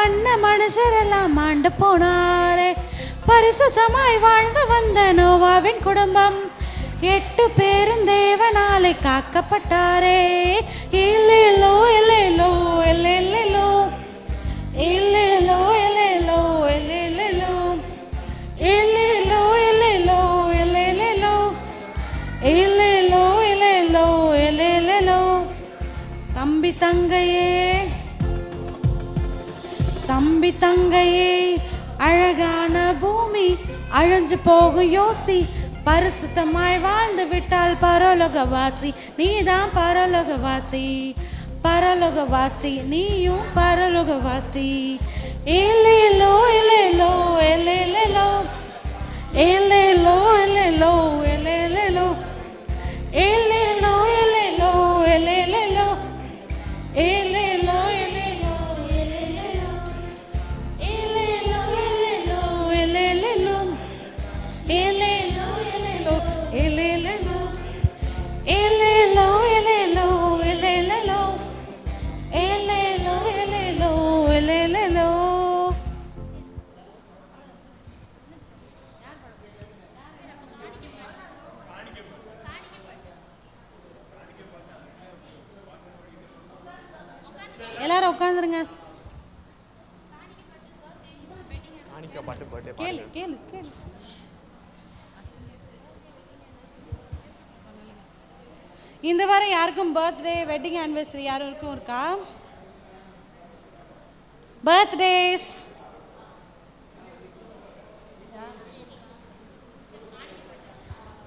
பண்ண மனுஷரெல்லாம் ஆண்டு போனாரே பரிசுத்தமாய் வாழ்ந்து வந்த நோவாவின் குடும்பம் எட்டு பேரும் தேவனாலே காக்கப்பட்டாரே இல்லேலோ இல்லேலோ இல்லேலோ இல்லேலோ இல்லேலோ இல்லேலோ இல்லேலோ இல்லேலோ இல்லேலோ இல்லேலோ இல்லேலோ இல்லேலோ தம்பி தங்கையே தம்பி தங்கையே அழகான பூமி அழிஞ்சு போகும் யோசி பரிசுத்தமாய் வாழ்ந்து விட்டால் பரலோகவாசி நீதான் பரலோகவாசி பரலோகவாசி நீயும் பரலோகவாசி. இல்லையிலோ இல்லையிலோ உட்காந்துருங்க. கேளு கேளு கேளு. இந்த வாரம் யாருக்கும் பர்த்டே வெட்டிங் ஆனிவர்சரி யாருக்கும் இருக்கா? பர்த்டேஸ்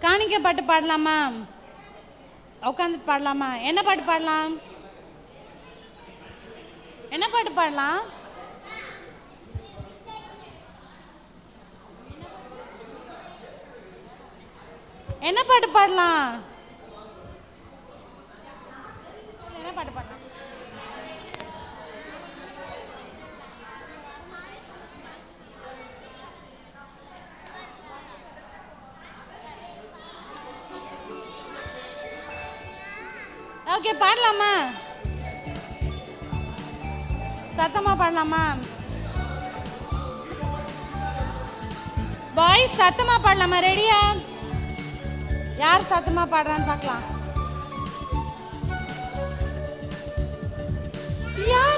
காணிக்க பாட்டு பாடலாமா? உட்காந்து பாடலாமா? என்ன பாட்டு பாடலாம்? என்ன பாட்டு பாடலாம்? என்ன பாட்டு பாடலாம்? என்ன பாட்டு பாடலாம்? ஓகே பாடலாமா? சத்தமா பாடலாமா? பாய்ஸ் சத்தமா பாடலாமா? ரெடியா யார் சத்தமா பாடுறான்னு பார்க்கலாம். யார்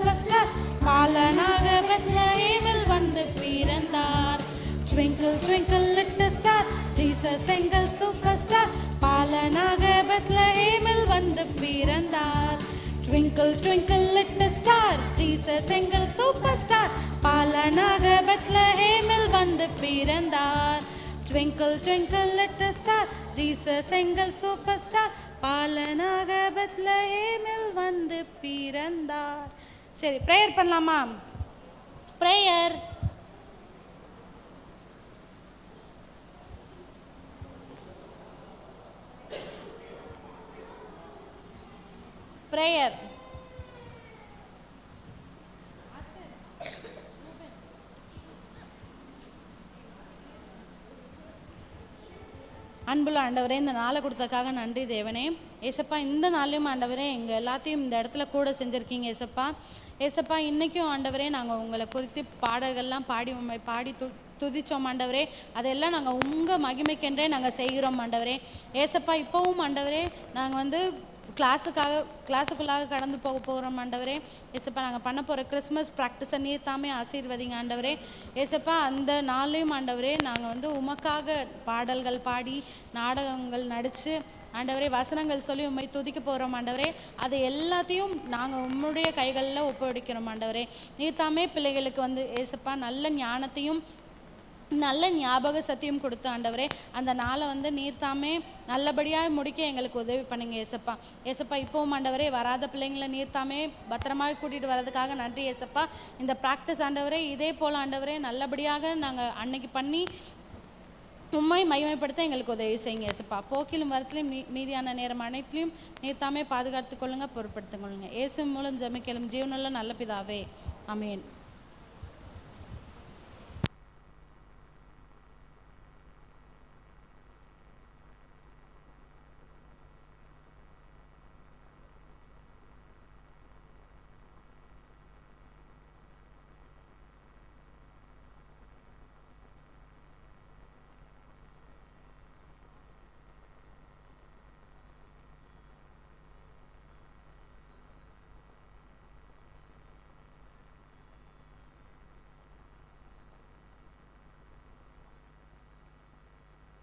கிறிஸ்மஸ் பாலனாக பெத்லஹேமில் வந்து பிறந்தார். Twinkle twinkle little star Jesus எங்கள் சூப்பர் ஸ்டார் பாலனாக பெத்லஹேமில் வந்து பிறந்தார். Twinkle twinkle little star Jesus எங்கள் சூப்பர் ஸ்டார் பாலனாக பெத்லஹேமில் வந்து பிறந்தார். Twinkle twinkle little star Jesus எங்கள் சூப்பர் ஸ்டார் பாலனாக பெத்லஹேமில் வந்து பிறந்தார். சரி ப்ரேயர் பண்ணலாமா? ப்ரேயர் ப்ரேயர் அன்புள்ள ஆண்டவரே இந்த நாளை கொடுத்ததுக்காக நன்றி தேவனே. ஏசப்பா இந்த நாள்லையும் ஆண்டவரே எங்கள் எல்லாத்தையும் இந்த இடத்துல கூட செஞ்சுருக்கீங்க ஏசப்பா. ஏசப்பா இன்றைக்கும் ஆண்டவரே நாங்கள் உங்களை குறித்து பாடல்கள்லாம் பாடி உண்மை பாடி து துதிச்சோம் ஆண்டவரே. அதெல்லாம் நாங்கள் உங்கள் மகிமைக்கென்றே நாங்கள் செய்கிறோம் ஆண்டவரே. ஏசப்பா இப்போவும் ஆண்டவரே நாங்கள் வந்து கிளாஸுக்காக கிளாஸுக்குள்ளாக கடந்து போக போகிறோம் ஆண்டவரே. ஏசப்பா நாங்கள் பண்ண போகிற கிறிஸ்மஸ் ப்ராக்டிஸை நீர் தாமே ஆசீர்வதிங்க ஆண்டவரே. ஏசப்பா அந்த நாளையும் ஆண்டவரே நாங்கள் வந்து உமக்காக பாடல்கள் பாடி நாடகங்கள் நடித்து ஆண்டவரே வசனங்கள் சொல்லி உண்மை துதிக்க போகிறோம் ஆண்டவரே. அது எல்லாத்தையும் நாங்கள் உம்முடைய கைகளில் ஒப்படைக்கிறோம் ஆண்டவரே. நீர் தாமே பிள்ளைகளுக்கு வந்து ஏசப்பா நல்ல ஞானத்தையும் நல்ல ஞாபக சத்தியம் கொடுத்த ஆண்டவரே அந்த நாளை வந்து நீர் தாமே நல்லபடியாக முடிக்க எங்களுக்கு உதவி பண்ணுங்க ஏசப்பா. ஏசப்பா இப்போவும் ஆண்டவரே வராத பிள்ளைங்களை நீர் தாமே பத்திரமாக கூட்டிகிட்டு வரதுக்காக நன்றி ஏசப்பா. இந்த ப்ராக்டிஸ் ஆண்டவரே இதே போல் ஆண்டவரே நல்லபடியாக நாங்கள் அன்னைக்கு பண்ணி உண்மை மையமைப்படுத்த எங்களுக்கு உதவி செய்யுங்க ஏசப்பா. போக்கிலும் வரத்திலும் மீ மீதியான நேரம் அனைத்திலும் நீர் தாமே பாதுகாத்துக் கொள்ளுங்க பொருட்படுத்திக் கொள்ளுங்க. இயேசு மூலம் ஜமிக்கலும் ஜீவனுள்ள நல்ல பிதாவே. அமேன்